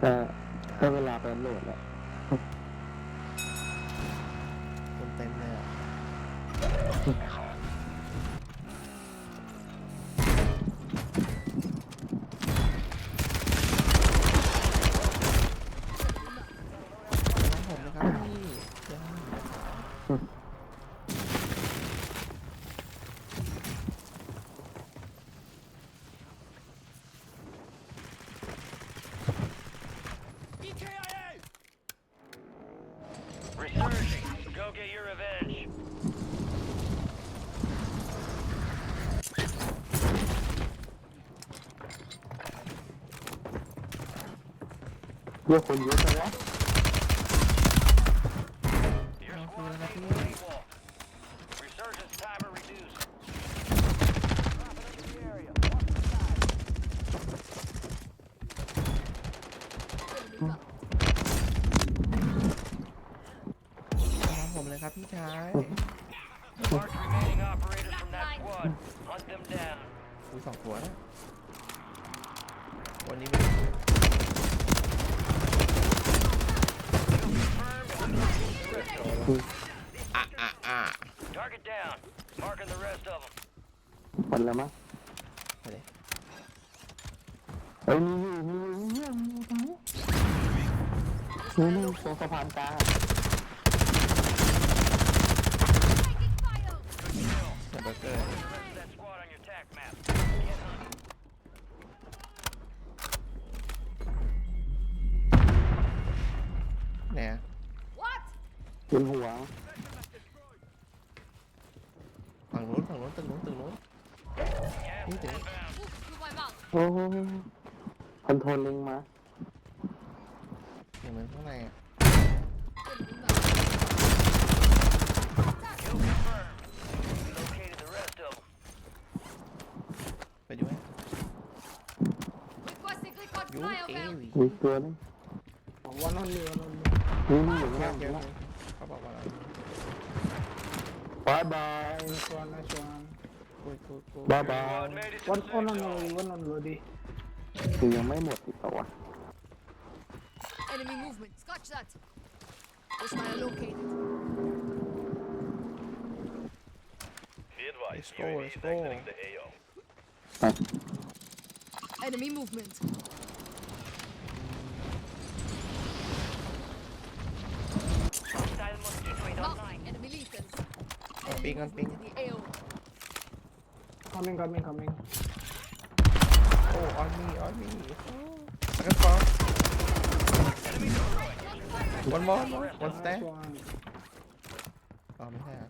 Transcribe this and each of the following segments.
แต่เวลาไปโหลดแล้ว คนเต็มเลยอะน้องผมนะครับพี่เดี๋ยวให้ Resurging. Go get your revenge. เยอะคนเยอะจังวะ Your Oh, squad yeah, made yeah. one equal. Resurgence timer reduced. Dropping into the area. Watch the side. น้องผมเลยครับพี่ชาย Mark remaining operators from that squad. Hunt them down. ดูสองหัวนะวันนี้เป็น อะอะอะ Target down. Marking the rest of them. หมดแล้วมั้ง ไปเลย เอ้ยมีอยู่มีอยู่มีอยู่มีอยู่ตรงนี้นี่นี่ต รงสะพานกลางอะเดี๋ยวเบอร์เกอร์ The rest of that squad on your attack map. Get hunting. เนี่ยเป็นหัวฝั่งนู้นฝั่งนู้นตึกนู้นตึกนู้น Gas Who is did? inbound. โอ้โหคอนโทรลลิงมาอย่างเหมือนข้างในอะ Kill confirmed. Located the rest of them. ไปดูไหม ยูเอวีมีตัวนึงวันนั้นเรือนั่นนี่นี่อยู่โอข้างเคล่างโอเคเขาบอกว่าอะไรบายบายชวนนะชวนคุยคุยคุยบายบาย Squad made it to วัน the วัน safe นั้นเล zone. ยวันนั้นเลยดิคือยังไม่หมดอีกต่อวะ Enemy movement. Scotch that. Hostile located. Be advised, Let's go, let's go. the AO. อะ Enemy movement. Enemy lethal. Enemy ping, on movement ping. in the AO. coming coming coming โอ้ออนมีออนมีแล้วก็ฟอร์วันมอร์วันสเต nice ย์ one อ๋อไม่ใช่อะ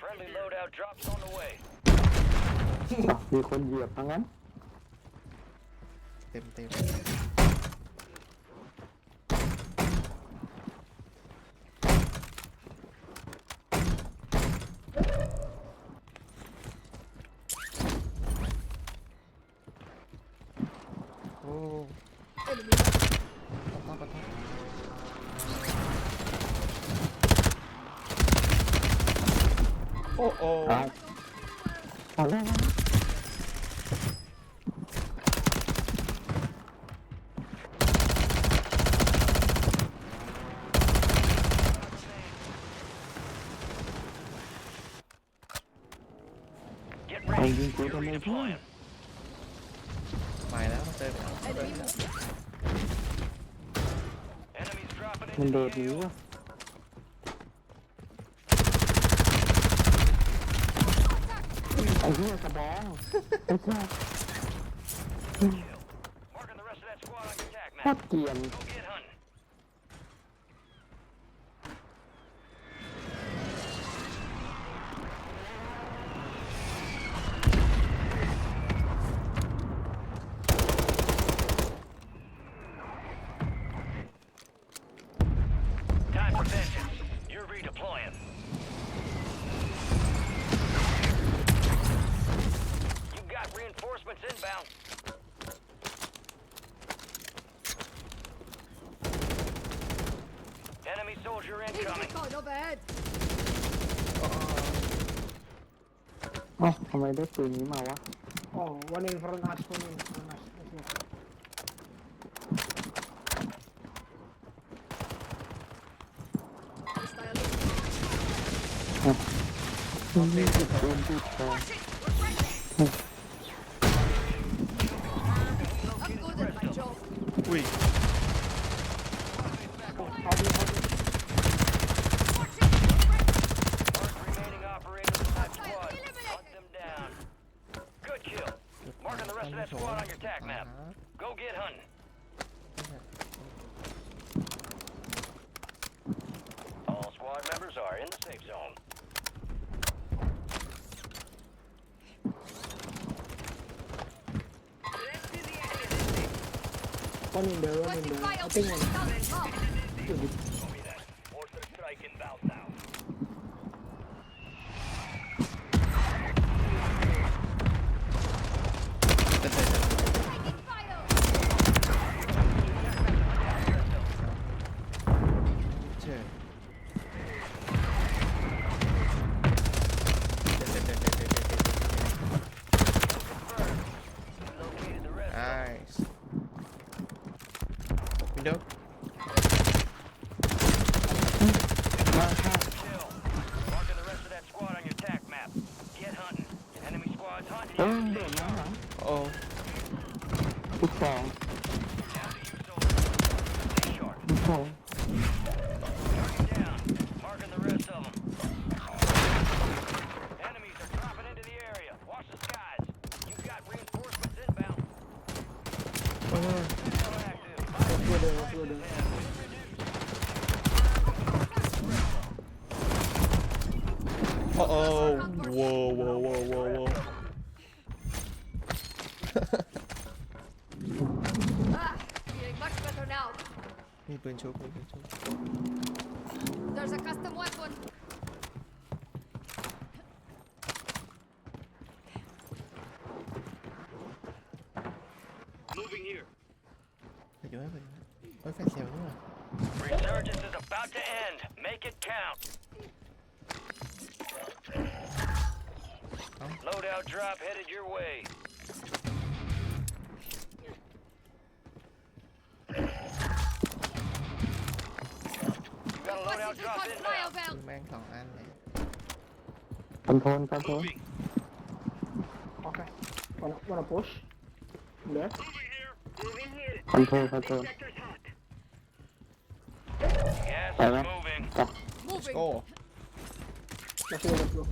Friendly loadout drops on the way. อะมีคนเหยียบทั้งนั้นเต็มเต็ม ready. ยิงกู You're ทำไมเพื่อน redeploying. หมายแล้วเจอแล้ว Enemy movement. Enemies dropping มัน into โด the ดหนี AO. วะไอ้เหี้ยกระบองไอ้เจ้า Marking the rest of that squad on your attack โค map. ตรเกรียน Go soldier Big incoming. recon overhead. เอ้าทำไมได้ปืนนี้มาวะ อ๋อ Oh, one in front us, one in front us. Let's go. Hostile. โดนติดคอ I'm are in the safe zone. One in there, one in there. I think one. เอ้ย you. โดดน้ำหลัง Oh. ทุกสอง Down to you, soldier. Stay sharp. ทุกสอง ฮ้ยแฟนเซลนี่หว่า Resurgence is about to end. Make it count. Loadout drop headed your way. You got a loadout Requesting drop recon inbound. flyover. คือแม่งสองอันเลย คอนโทรลคอนโทรล Okay. Wanna, wanna push? There. คอนโทรล คอนโทรล Gas is Alright. moving. Moving. โอ้ Let's go, let's go.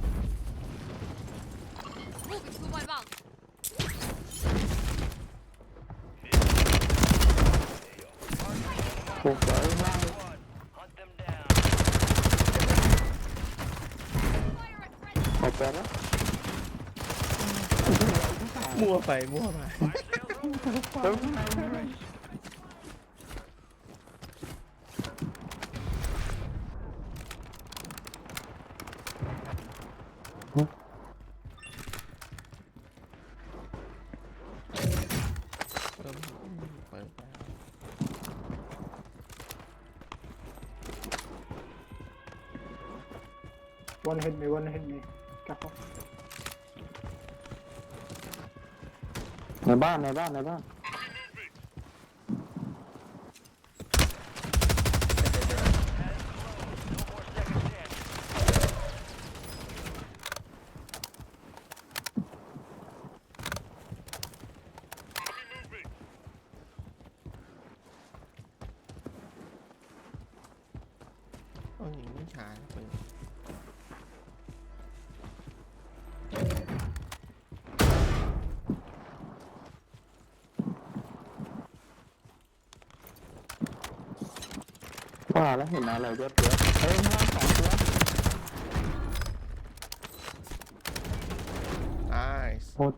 Moving to my mount. ถูกเลยมาก Squad. Hunt them down. Fire at friendly. ขอบใจแล้ว มั่วไปมั่วมา Fire sales over. เติมข้างในด้วย เริ่มเปิดแล้ว One hit me, one hit me. Careful. ใน บ้านในบ้านในบ้าน No more second chances. เอาหญิงผู้ชายปืน ว่า แล้วเห็นอะไรเยอะเยอะเฮ้ยข้างล่างสองตัว nice โหด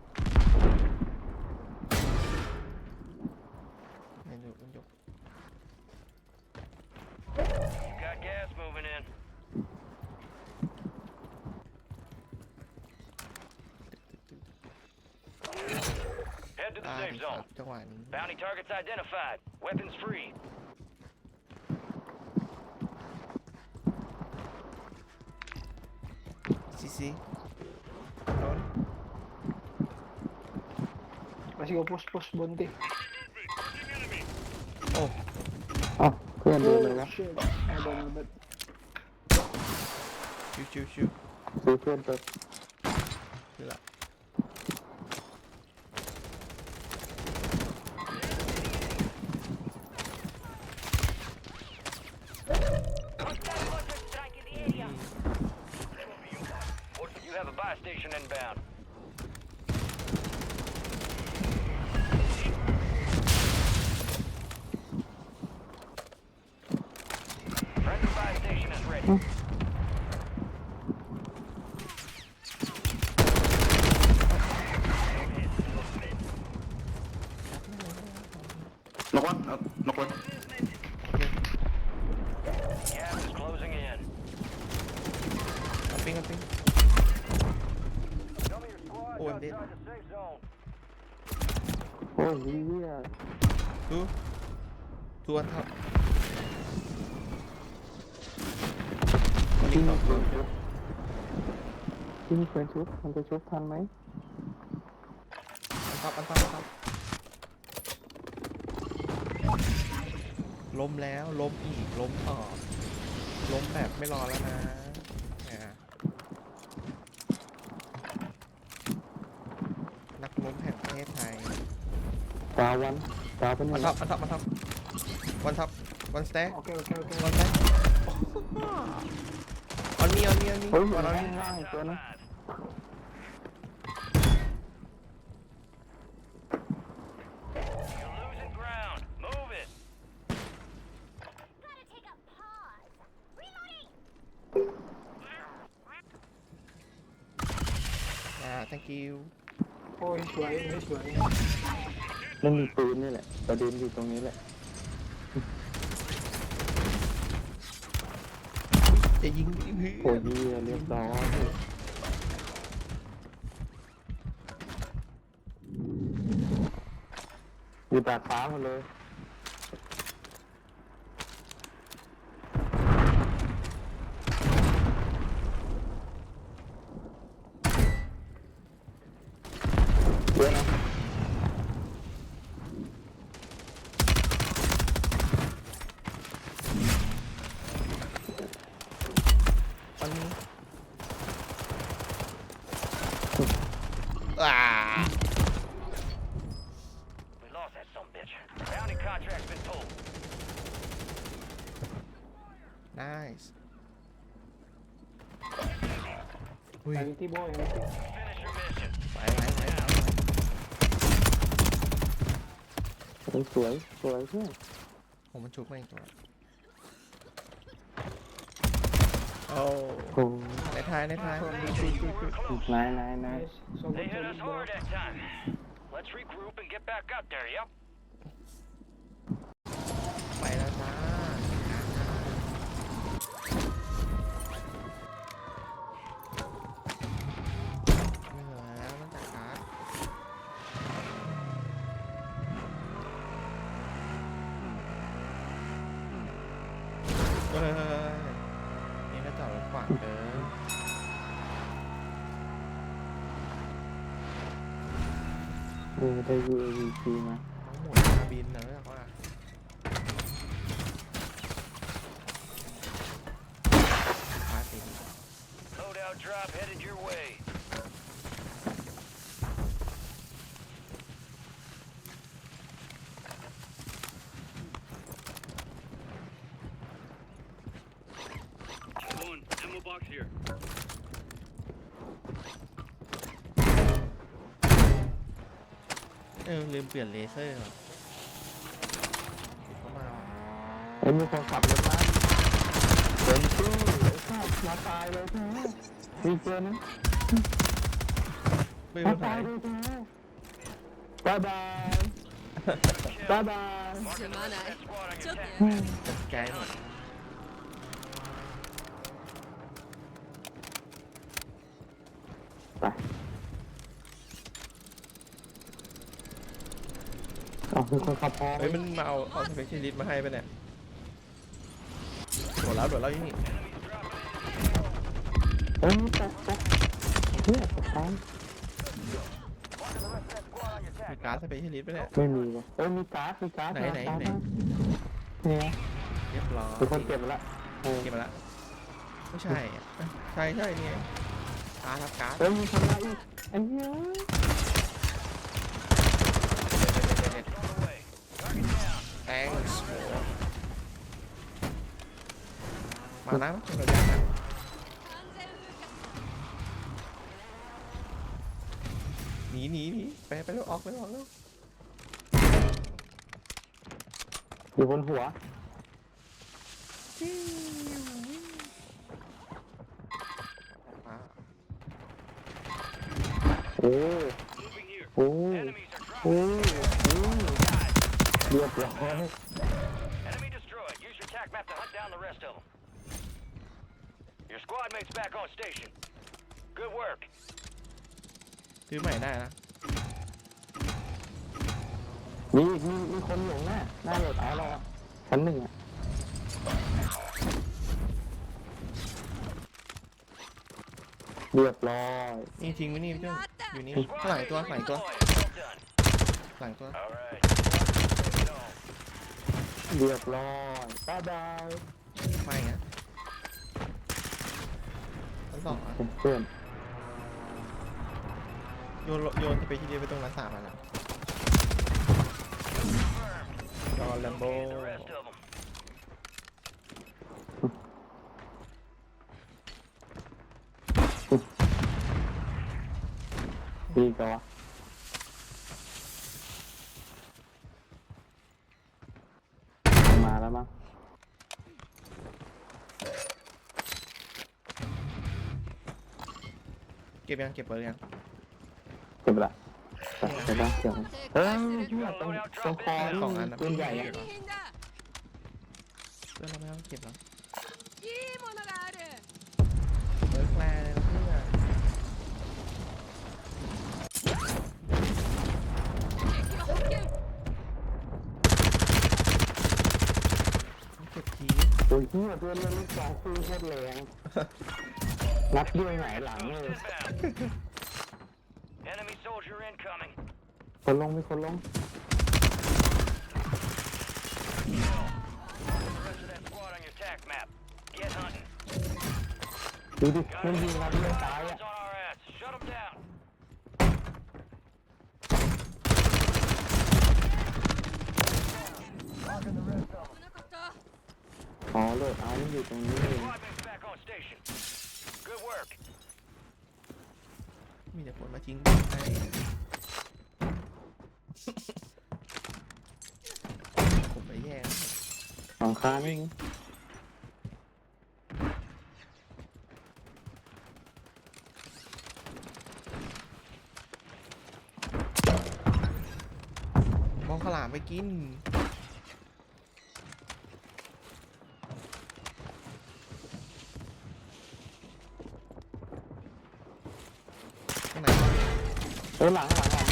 ไม่ดูมันยก Got gas moving in. Head to the ตาย safe ดีครับ zone. จังหวะนี้ Bounty targets identified. Weapons free. ซีซีโดน Let's go, push, push, Bunty. โอ้เอ้าเพื่อนดูเลยวะ Oh, shit. My bad, my bad. ชิวชิวชิวซื้อ inbound. Friendly buy station is ready. Hmm. ทูทูอันทับลิงสองตัวที่มีเพื่อนชุบมันจะชุบทันไหมอันทับอันทับอันทับล้มแล้วล้มอีกล้มต่อล้มแบบไม่รอแล้วนะเนี่ยนักล้มแห่งประเทศไทย ดาววัน ดาวเป็นหอันึ่นงทับอันทับอันทับวันทับวันสเต็ก Okay, okay, okay. วันสเต็กออนมีออนมีออนมีเฮ้ยวันออนข้ามีงล่างอีกตัวนึง You're losing ground. Move it. Gotta take a pause. Reloading. อ่า thank you Oh, he's flying, he's flying. มันมีปืนนี่ แหละประเด็นอยู่ตรงนี้แหละ จะยิงดิพี่โอ้ยเหี้ยเรียบร้อยอยู่ดาดฟ้าหมดเลยเยอะนะ อันนี้อ่า We lost that some bitch. Bounty contract's been pulled. nice อุ้ย Empty boy, empty. Finish your mission. ไหวไหวไหวไหวเฮ้ยสวยสวยเพื่อนผมมันชุบมาอีกตัวโอ้โอ้ในท้ายในท้ายนายนายนาย Nice. So They good, hit so us good, bro. hard that time. Let's regroup and get back out there, yep? เออได้ UAV มาน้องหมุนมาบินนะรู้จักว่าพาติด Loadout drop headed your way. เออลืมเปลี่ยนเลเซอร์ว่ะเข้ามาว่ะเอ้ยมีคนขับรถมาเดินตู้ไอ้ข้ามาตายเลยใช่ไหมมีเจอนะไม่มาเป็นไรตายเลยใช่ไหมบ๊ายบายบ๊ายบาย Semana. That squad on your Took task. it. จัดใจหมดไเอามีคนขับพอเฮ้ยมันมาเอาเอาสเปเชียลิสต์มาให้ปะเนี่ยโดดแล้วโดดแล้วนี่เอ้ยตกตกเฮ้ยตกตาย Marking the rest of that squad on your task. มีการ์ดสเปเชียลิสต์ไปเนี่ย ไม่มีเลยเอ้ยมีการ์ดมีการ์ดไหนไหนการ์ดไหน เนี่ยเรียบร้อยมีคนเก็บไปละเออเก็บมาละไม่ใช่อะเอ้ยใช่ใช่นี่ไงการ์ดครับการ์ดเอ้ยมีคนมาอีกไอ้เหี้ย เด็ด On the way. Target down. แตงมานะเราอยากนะหนีหนีหนีไปไปเร็วออกไปเร็วออกเร็วอยู่บนหัวอ่าโอ้ Moving here. โอ้ Enemies are โอ้ dropping. โอ้เรียบร้อย Enemy destroyed. Use your tac map to hunt down the rest of them. Your squad mates back on station. Good work. ซื้อใหม่ได้นะมีอีกมีมีคนอยู่หน้าหน้าโหลดเอาเราอะชั้นหนึ่งอะเรียบร้อยนี่ทิ้งไว้นี่พี่เจ้าอยู่นี่ข้างหลังอีกตัวข้างหลังอีกตัว Well done. หลังตัว All right. Squad zone. เรียบร้อยบ๊ายบายไม่นะทั้งสองอะเพื่อนโยนโยนไปทีเดียวไปตรงนั้นสามอันนะจอแลมโบ Locate the rest of them. ดีกว่ามา เก็บยังเก็บเบอรยังเก็บละเก็บละเก็บละเฮ้ยั่วงตรงคอลของอันปืนใหญ่อะเพื่อนเราไม่ต้องเก็บแล้วเบอร์แคลร์เพื่อนเก็บทีโอ้ยเพื่อนเพื่อนเล่นลูกสองคู่โคตแรง นัดด้วยไหนหลังเลย Enemy soldier incoming. คนลงมีคนลง The rest of that squad on your attack map. Get hunting. ดูดิมันยิงนัดด้วยซ้ายอะ Guns on our ass. Shut them down. อ๋อเลิกเอามันอยู่ตรงนี้เอง Squad mates back on station. Good work. มีแต่คนมาทิ้งให้ผมไปแย่งสองค้านี่มองขาวหลามไปกิน ข้างไหนวะ เออหลังหลังหลัง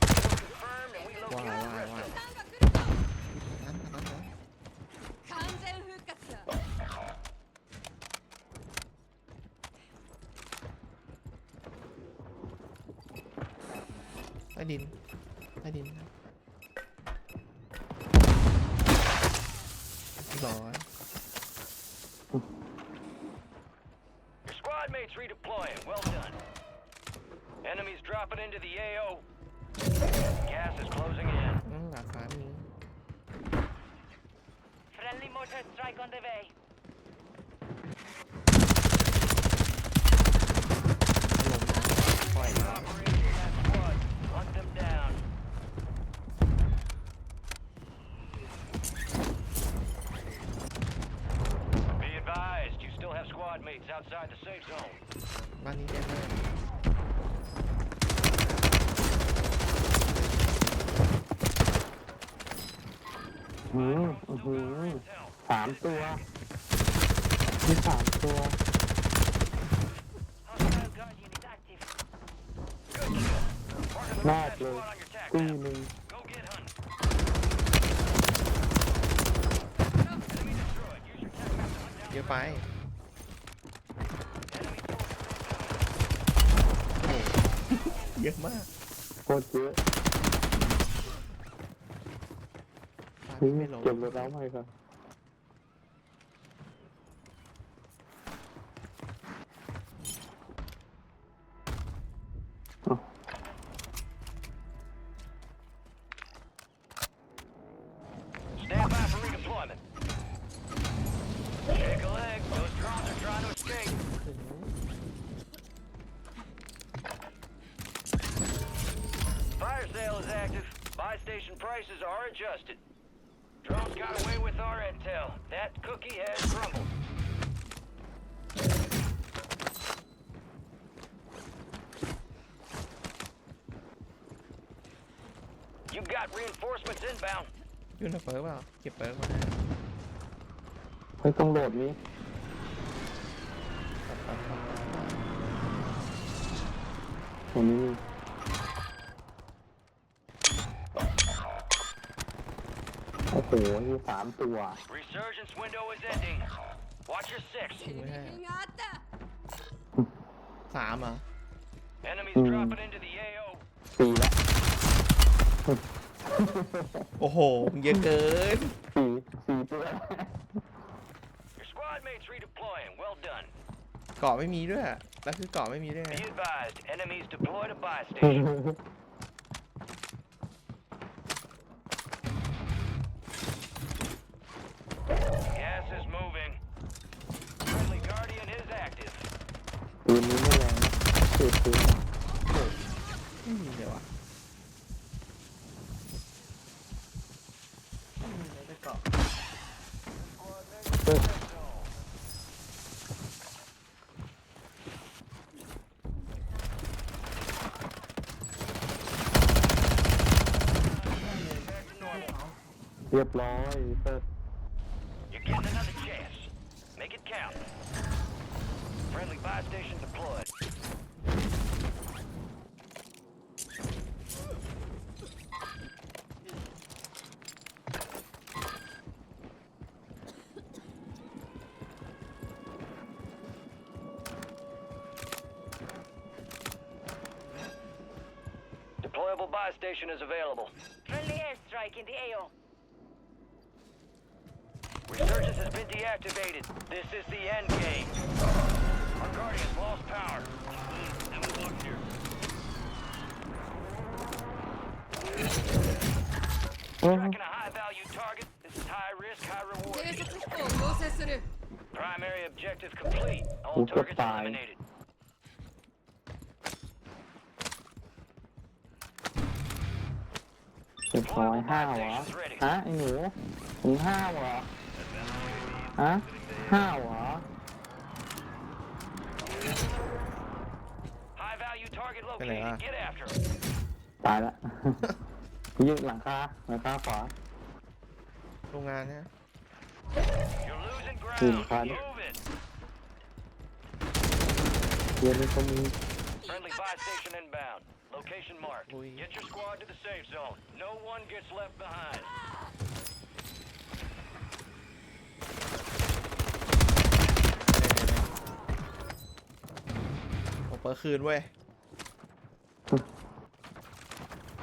Confirmed, and we ว้าย locate the ว้าย rest ว้าย of them. นั้นนั้นนั้น 完全復活だ ใต้ดิน into the AO. Gas is closing in. อืมหลังฟ้ามี Friendly mortar strike on the way. ปล่อย Good operation, that squad. Hunt them down. Be advised, you still have squad mates outside the safe zone. บ้ อื้อหือสามตัวมีสามตัว Hostile Guardian is active. มากเลย ตีหนึ่ง Go get Hunt. Enemy destroyed. Use your tech map to hunt down เยอะไป enemy soldier. เยอะมาก โคตรเยอะ ไม่ลงเก็บรถแล้วไปครับ ไม่ต้องโหลดนี้ตรงนี้มีโอ้โหมีสามตัว Resurgence window is ending. Watch your six. ยิงไม่ให้อะสามเหรอะ Enemies Hmm. dropping into the AO. สี่ละโอ้โหมึงเยอะเกินสี่สี่ตัว Your squad mates redeploying. Well done. เกาะไม่มีด้วยอะแล้วคือเกาะไม่มีด้วยไง Be advised, enemies deployed a buy station. Gas is moving. Friendly Guardian is active. ปืนนี้ไม่แรงเจ็บปืน ไม่มีเลยวะ รียบร้อยเปิด You're getting another chance. Make it count. Friendly buy station deployed. Deployable buy station is available. Friendly airstrike in the AO been deactivated. This is the end game. Our Guardians lost power. Have a look here. โอ้ Tracking a high value target. This is high risk, high reward. 偵察飛行を要請する Primary objective complete. All Who's got targets five? eliminated. เจ็บร้อยห้าเหรอฮะไอ้หนูมึงห้าเหรอ ฮะห้าเหรอ High value target Cái này located. à? Get after him. ตายละ ยืดหลังคาหลังคาขวา โรงงานเนี่ย You're losing Hmm, ground. fine. Move it. เรียนเป็นคนมี Friendly buy station inbound. Location marked. Ui. Get your squad to the safe zone. No one gets left behind. เปิดคืนเว้ย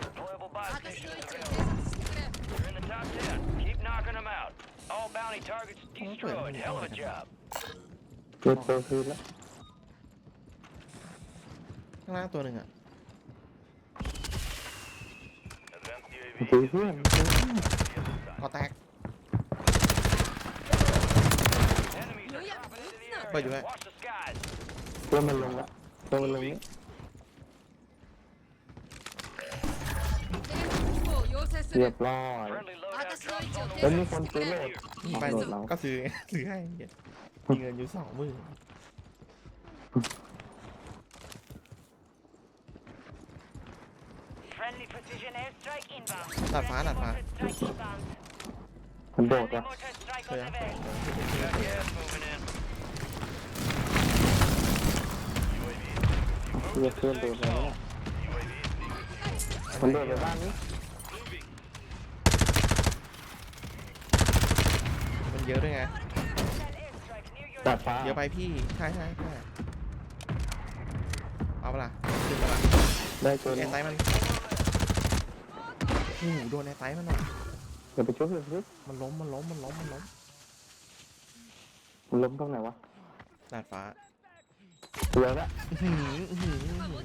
Deployable buy station is You're in the top 10. Keep knocking them out. All bounty targets destroyed. Hell of a job. เกิดเปิดคืนแล้วข้างล่างตัวหนึ่งอะ Advanced ตี UAV. เพื่อน ขอแตก Enemies are dropping into the area. Watch the skies. เพื่อนมันลงละ เพื่อนมันลงนี้ 偵察飛行を要請す เรีย る บร้อย Friendly loadout 私の位 drops 置を on the แล้ว 偵 มี way. คนซื้อโหลด ไป อ๋อโหลดเรา ก็ซื้อไงซื้อให้เหี้ยมีเงินอยู่สองหมื่น Friendly precision airstrike inbound ตัดฟ้าตัดฟ้า strike inbound มันโดดวะ mortar strike เฮ้ย Got gas moving in. เรียกเพื่อนโดดแล้วเนี่ยมันโดดไปบ้านนี้มันเยอะด้วยไง airstrike near your ตัดฟ้าเยอะไปพี่ใช่ใช่ใช่เอาปะล่ะขึ้นปะล่ะได้ตัวไอ้นี้ไตมันโอ้โหโดนไอ้ไตมันหน่อยเดี๋ยวไปช่วยเพื่อนสิมันล้มมันล้มมันล้มมันล้มมันล้มตรงไหนวะดาดฟ้า ตัวละอื้อหืออื้อหืออื้อหือ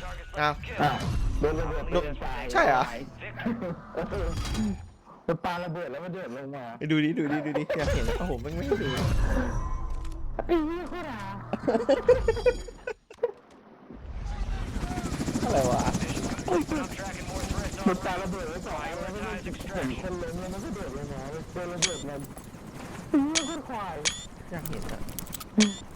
Target Ow. select kill. อ้าวโดนระเบิดโดนใช่เหรอ Victor. เออมันปาระเบิดแล้วมันเดือดลงมาไปดูดิดูดิดูดิอยากเห็นโอ้โหมันไม่ให้ดูไอ้เหี้ยโคตรหาอะไรวะ I'm tracking more threats มัน on ปาระเบิดไว้ก่อนแล้วมันเห็นคนล้มแล้วมันก็เดือดลงมาโดนระเบิดมันไอ้เหี้ยโคตรควายอยากเห็นอะไ